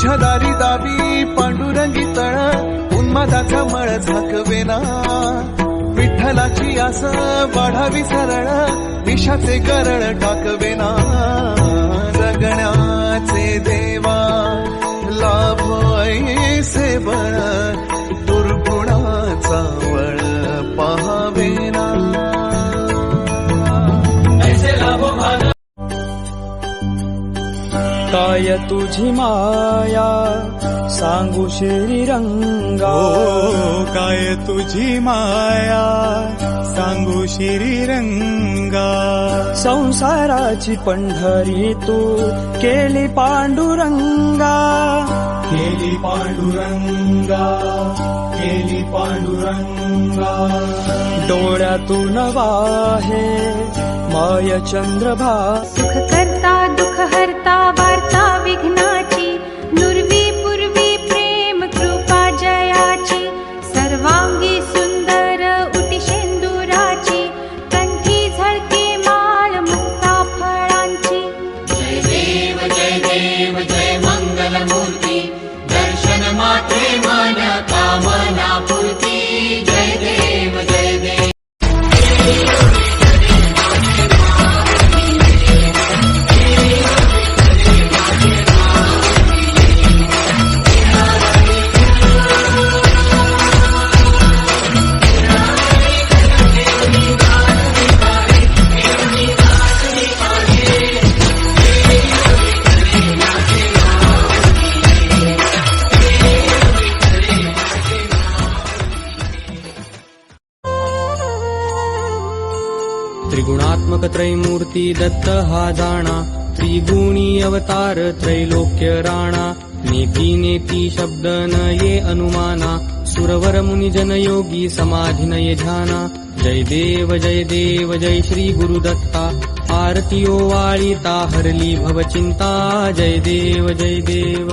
जन्मदारी दाबी पांडुरंगी तळ उन्मादाचा मळ झाकवेना विठ्ठलाची आस वाढावी सरळ विषाचे गरळ टाकवेना जगण्याचे देवा लाभ ऐसे बळ काय तुझी माया सांगू श्रीरंगा ओ काय तुझी माया सांगू श्रीरंगा संसाराची पंढरी तू केली पांडुरंगा। केली पांडुरंगा केली पांडुरंगा। डोळ्यातून वाहे माय चंद्रभा। सुख करता दुःख हरता मूर्ति दर्शन माते माया का मार्ति जय त्रैमूर्ती दत्त हा जाणा. त्रिगुणी अवतार त्रैलोक्य राणा. नेती नेती शब्द न ये अनुमाना. सुरवर मुनी जन योगी समाधी नये ध्याना. जय देव जय देव जय श्री गुरुदत्ता आरती वाळिता हरली भव चिंता. जय देव जय देव.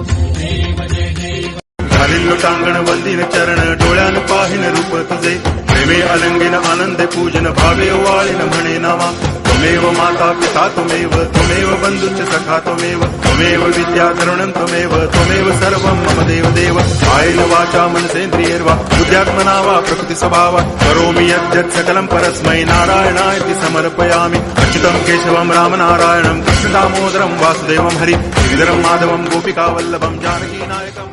झाली लोटांगण वंदिन चरण डोळ्यान पाहिन रूप तुझे. प्रेमे अलंगिन आनंद पूजन भावे वाळीन म्हणे नामा त्वमेव माता पिता त्वमेव त्वमेव बंधुश्च सखा त्वमेव त्वमेव विद्या तरुणं त्वमेव त्वमेव सर्वं मम देव देव कायेन वाचा मनसेन्द्रियर्वा बुद्ध्यात्मना वा प्रकृतिस्वभाव करोमि यद्यत् सकलं परस्मै नारायणायति समर्पयामि. अच्युतं केशवं रामनारायणं कृष्णदामोदरं वासुदेवं हरि श्रीधरं माधवं गोपिकावल्लभं जानकीनायकम्